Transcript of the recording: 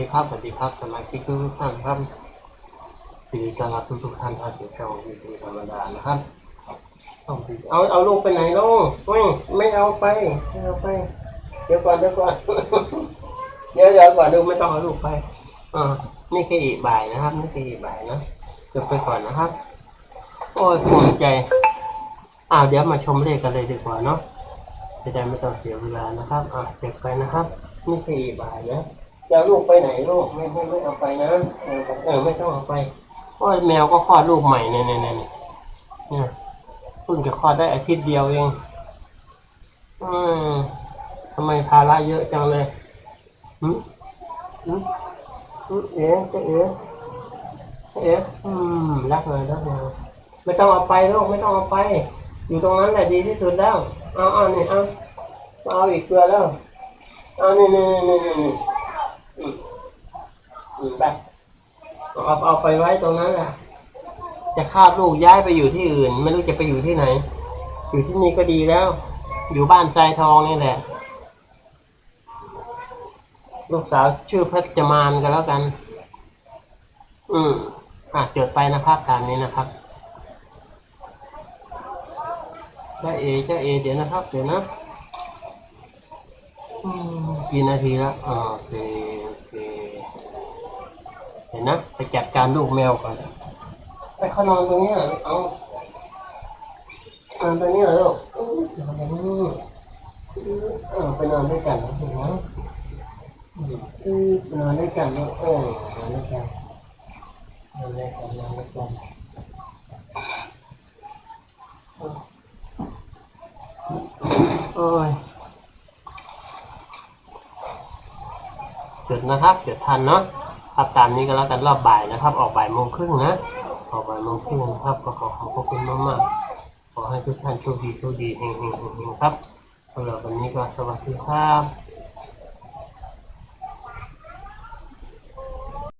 ดีครับสวัสดีครับสมาชิกทุกท่านครับยินดีต้อนรับทุกทุกๆท่านเข้าสู่ช่องวิธีธรรมดานะครับต้องดีเอาเอาลูกไปไหนลูกไม่ไม่เอาไปไม่เอาไป เดี๋ยวก่อนเดี๋ยวก่อนเดี๋ยวเดี๋ยวก่อนดูไม่ต้องเอาลูกไปอ่านี่คืออีบ่ายนะครับ นี่คืออีบ่ายนะจบไปก่อนนะครับ โอ้ยภูมิใจอ่าวเดี๋ยวมาชมเลขกันเลยดีกว่าเนาะจะได้ไม่ต้องเสียเวลานะครับอะเก็บไปนะครับ นี่คืออีบ่ายนะ จะลูกไปไหนลูกไม่ไม่ไม่เอาไปนะเออเออไม่ต้องเอาไปโอ้ยแมวก็คลอดลูกใหม่เนี่ยเนี่ยเนี่ยเนี่ยเพิ่งจะคลอดได้อาทิตย์เดียวเองอืมทำไมภาระเยอะจังเลยหืมหืมเอ๋จะเอ๋เอ๋อืมรักเลยรักเลยไม่ต้องเอาไปลูกไม่ต้องเอาไป อยู่ตรงนั้นแหละดีที่สุดแล้วเอาเอานี่เอาเอาอีกเกลือแล้วเอานี่นี่นี่นี่นี่ ไปเอาเอาไปไว้ตรงนั้นแหละจะคาบลูกย้ายไปอยู่ที่อื่น ไม่รู้จะไปอยู่ที่ไหน อยู่ที่นี่ก็ดีแล้ว อยู่บ้านทรายทองนี่แหละ ลูกสาวชื่อเพชรจมานกันแล้วกัน อืมอะจดไปนะครับตามนี้นะครับเจ้าเอเจ้าเอเดี๋ยวนะครับ เดี๋ยวนะ กี่นาทีแล้วอ่าโอเคโอเคเห็นนะ ไปจัดการลูกแมวก่อนไปเขานอนตรงนี้เอานอนตรงเนี้ยลูกอื้อนอนตรงนี้เออไปนอนด้วยกันนะเห็นไหมนอนด้วยกันลูกเออนอนด้วยกันนอนด้วยกันนอนด้วยกันโอ้ย จุดนะครับจุดทันเนาะครับตามนี้ก็แล้วกันรอบบ่ายนะครับ ออกบ่ายโมงครึ่งนะ ออกบ่ายโมงครึ่งนะครับก็ขอขอบคุณมากๆขอให้ทุกท่านโชคดีโชคดีเฮงๆๆครับสำหรับวันนี้ก็สวัสดีครับ